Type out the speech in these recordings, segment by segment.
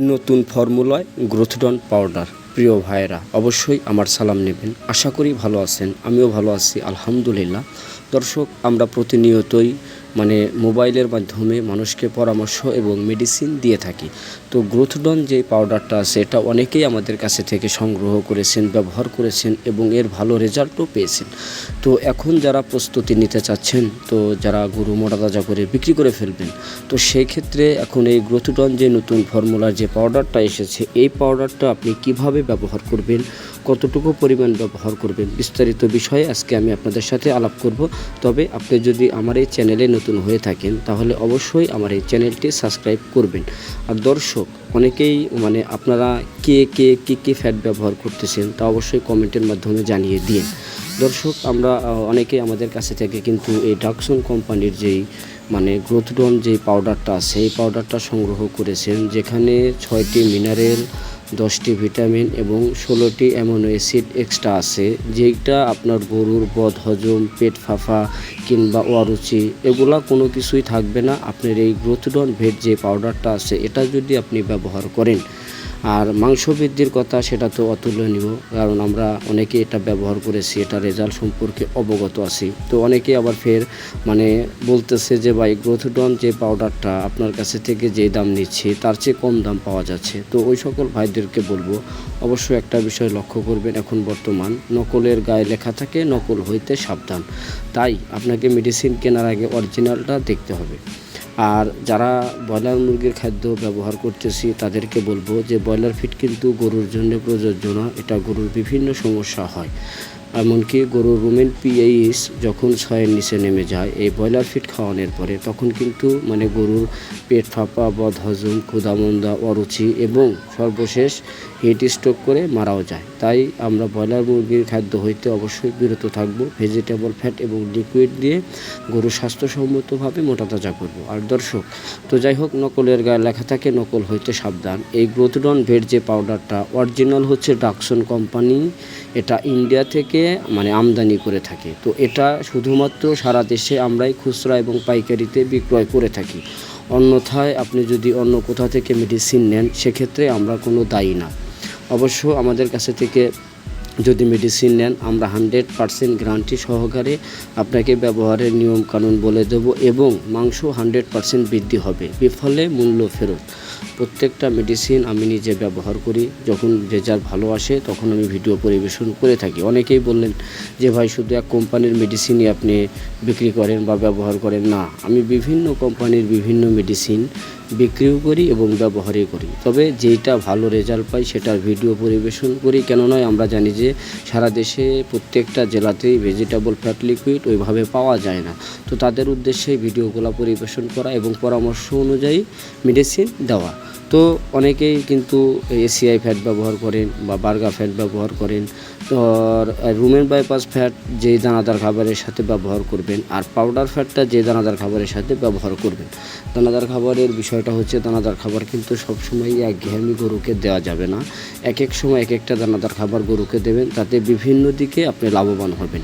নতুন ফর্মুলায় গ্রোথডন পাউডার প্রিয় ভাইয়েরা, অবশ্যই আমার সালাম নেবেন। আশা করি ভালো আছেন, আমিও ভালো আছি, আলহামদুলিল্লাহ। দর্শক, আমরা প্রতিনিয়তই মানে মোবাইলের মাধ্যমে মানুষকে পরামর্শ এবং মেডিসিন দিয়ে থাকি। তো গ্রোথডন যে পাউডারটা আছে, এটা অনেকেই আমাদের কাছে থেকে সংগ্রহ করেছেন, ব্যবহার করেছেন এবং এর ভালো রেজাল্টও পেয়েছেন। তো এখন যারা প্রস্তুতি নিতে চাচ্ছেন, তো যারা গরু মোটা তাজা করে বিক্রি করে ফেলবেন, তো সেই ক্ষেত্রে এখন এই গ্রোথডন যে নতুন ফর্মুলার যে পাউডারটা এসেছে, এই পাউডারটা আপনি কীভাবে ব্যবহার করবেন কতটুকু পরিমাণ ব্যবহার করবেন বিস্তারিত বিষয়ে আজকে আমি আপনাদের সাথে আলাপ করব। তবে আপনি যদি আমার এই চ্যানেলে নতুন হয়ে থাকেন তাহলে অবশ্যই আমার এই চ্যানেলটি সাবস্ক্রাইব করবেন। আর দর্শক অনেকেই মানে আপনারা কে কে কী কী ফ্যাট ব্যবহার করতেছেন তা অবশ্যই কমেন্টের মাধ্যমে জানিয়ে দিন। দর্শক আমরা আহ, অনেকেই আমাদের কাছে থেকে কিন্তু এই ডাকসন কোম্পানির যেই মানে গ্রোথডন যে পাউডারটা আছে এই পাউডারটা সংগ্রহ করেছেন যেখানে ছয়টি মিনারেল দশটি ভিটামিন এবং ষোলোটি অ্যামোনো অ্যাসিড এক্সট্রা আছে যেটা আপনার গরুর বদ, হজম, পেট ফাফা কিংবা অরুচি, এগুলা কোনো কিছুই থাকবে না। আপনার এই গ্রোথডন ভেট যে পাউডারটা আছে, এটা যদি আপনি ব্যবহার করেন আর মাংস বৃদ্ধির কথা সেটা তো অতুলনীয়, কারণ আমরা অনেকে এটা ব্যবহার করেছি, এটা রেজাল্ট সম্পর্কে অবগত আছি। তো অনেকে আবার ফের মানে বলতেছে যে, ভাই, গ্রোথডন যে পাউডারটা আপনার কাছে থেকে যে দাম নিচ্ছে, তার চেয়ে কম দাম পাওয়া যাচ্ছে। তো ওই সকল ভাইদেরকে বলব অবশ্যই একটা বিষয় লক্ষ্য করবেন এখন বর্তমান, নকলের গায়ে লেখা থাকে, নকল হইতে সাবধান। তাই আপনাকে মেডিসিন কেনার আগে অরিজিনালটা দেখতে হবে। আর যারা ব্রয়লার মুরগির খাদ্য ব্যবহার করতেছি, তাদেরকে বলব যে ব্রয়লার ফিড কিন্তু গরুর জন্য প্রযোজ্য না, এটা গরুর বিভিন্ন সমস্যা হয়। এমনকি গরুর রুমেন পিএইচ যখন ছয়ের নিচে নেমে যায়, এই ব্রয়লার ফিড খাওয়ানোর পরে তখন কিন্তু মানে গরুর পেট ফাঁপা, বদহজম ক্ষুদামন্দা অরুচি এবং সর্বশেষ হিট স্ট্রোক করে মারাও যায়। তাই আমরা ব্রয়লার মুরগির খাদ্য হইতে অবশ্যই বিরত থাকব ভেজিটেবল ফ্যাট এবং লিকুইড দিয়ে গরু স্বাস্থ্যসম্মতভাবে মোটা তাজা করব। আর দর্শক, তো যাই হোক, নকলের গায়ে লেখা থাকে, নকল হইতে সাবধান। এই গ্রোথডন ভেট যে পাউডারটা অরিজিনাল হচ্ছে ডাকসন কোম্পানি এটা ইন্ডিয়া থেকে মানে আমদানি করে থাকে। তো এটা শুধুমাত্র সারা দেশে আমরাই খুচরা এবং পাইকারিতে বিক্রয় করে থাকি। অন্যথায় আপনি যদি অন্য কোথা থেকে মেডিসিন নেন, সেক্ষেত্রে আমরা কোনো দায়ী না। অবশ্য আমাদের কাছে থেকে যদি মেডিসিন নেন, আমরা হান্ড্রেড পারসেন্ট গ্যারান্টি সহকারে আপনাকে ব্যবহারের নিয়ম কানুন বলে দেব এবং মাংস হান্ড্রেড পারসেন্ট বৃদ্ধি হবে। বিফলে মূল্য ফেরত। প্রত্যেকটা মেডিসিন আমি নিজে ব্যবহার করি। যখন রেজাল্ট ভালো আসে, তখন আমি ভিডিও পরিবেশন করে থাকি। অনেকেই বললেন যে, ভাই, শুধু এক কোম্পানির মেডিসিনই আপনি বিক্রি করেন বা ব্যবহার করেন। না, আমি বিভিন্ন কোম্পানির বিভিন্ন মেডিসিন বিক্রিও করি এবং ব্যবহারই করি। তবে যেইটা ভালো রেজাল্ট পাই সেটার ভিডিও পরিবেশন করি। কেন নয় আমরা জানি যে সারা দেশে প্রত্যেকটা জেলাতেই ভেজিটেবল ফ্যাট লিকুইড ওইভাবে পাওয়া যায় না। তো তাদের উদ্দেশ্যে ভিডিওগুলো পরিবেশন করা এবং পরামর্শ অনুযায়ী মেডিসিন দেওয়া। তো অনেকেই কিন্তু এসিআই ফ্যাট ব্যবহার করেন বা বার্গা ফ্যাট ব্যবহার করেন। তো রুমেন বাইপাস ফ্যাট যেই দানাদার খাবারের সাথে ব্যবহার করবেন, আর পাউডার ফ্যাটটা যে দানাদার খাবারের সাথে ব্যবহার করবেন। দানাদার খাবারের বিষয়টা হচ্ছে, দানাদার খাবার কিন্তু সবসময় একঘেয়েমি গরুকে দেওয়া যাবে না। এক এক সময় এক একটা দানাদার খাবার গরুকে দেবেন, তাতে বিভিন্ন দিকে আপনি লাভবান হবেন।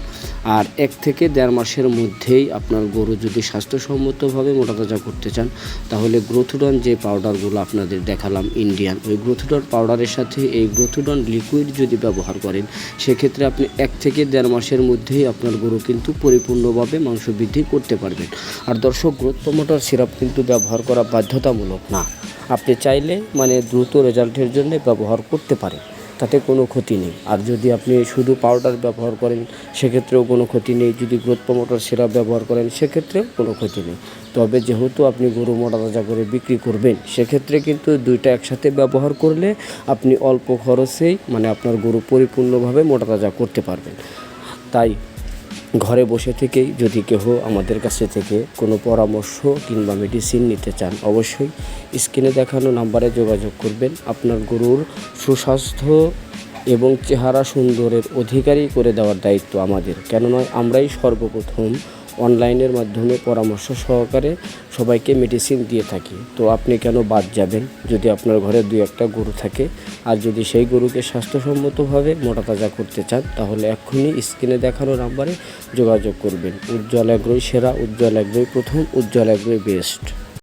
আর এক থেকে দেড় মাসের মধ্যেই আপনার গরু যদি স্বাস্থ্যসম্মতভাবে মোটা তাজা করতে চান, তাহলে গ্রোথুডন যে পাউডারগুলো আপনাদের দেখালাম ইন্ডিয়ান ওই গ্রোথুডন পাউডারের সাথে এই গ্রোথুডন লিকুইড যদি ব্যবহার করেন সেক্ষেত্রে আপনি এক থেকে দেড় মাসের মধ্যেই আপনার গরু কিন্তু পরিপূর্ণভাবে মাংস বৃদ্ধি করতে পারবেন। আর দর্শক গ্রোথ প্রমোটার সিরাপ কিন্তু ব্যবহার করা বাধ্যতামূলক না। আপনি চাইলে মানে দ্রুত রেজাল্টের জন্য ব্যবহার করতে পারেন। তাতে কোনো ক্ষতি নেই। আর যদি আপনি শুধু পাউডার ব্যবহার করেন, সেক্ষেত্রেও কোনো ক্ষতি নেই। যদি গ্রোথ প্রমোটার সিরাপ ব্যবহার করেন, সেক্ষেত্রেও কোনো ক্ষতি নেই। তবে যেহেতু আপনি গরু মোটা তাজা করে বিক্রি করবেন, সেক্ষেত্রে কিন্তু দুইটা একসাথে ব্যবহার করলে আপনি অল্প খরচেই মানে আপনার গরু পরিপূর্ণভাবে মোটা তাজা করতে পারবেন। তাই ঘরে বসে থেকেই যদি কেহ আমাদের কাছে থেকে কোনো পরামর্শ কিংবা মেডিসিন নিতে চান, অবশ্যই স্ক্রিনে দেখানো নাম্বারে যোগাযোগ করবেন। আপনার গরুর সুস্বাস্থ্য এবং চেহারা সুন্দরের অধিকারী করে দেওয়ার দায়িত্ব আমাদের। কেননা আমরাই সর্বপ্রথম অনলাইনের মাধ্যমে পরামর্শ সহকারে সবাইকে মেডিসিন দিয়ে থাকি। তো আপনি কেন বাদ যাবেন? যদি আপনার ঘরে দুই একটা গরু থাকে, আর যদি সেই গরুকে স্বাস্থ্যসম্মতভাবে মোটা তাজা করতে চান, তাহলে এক্ষুনি স্ক্রিনে দেখানো নাম্বারে যোগাযোগ করবেন। উজ্জ্বল এগ্রোই সেরা, উজ্জ্বল এগ্রোই প্রথম, উজ্জ্বল এগ্রোই বেস্ট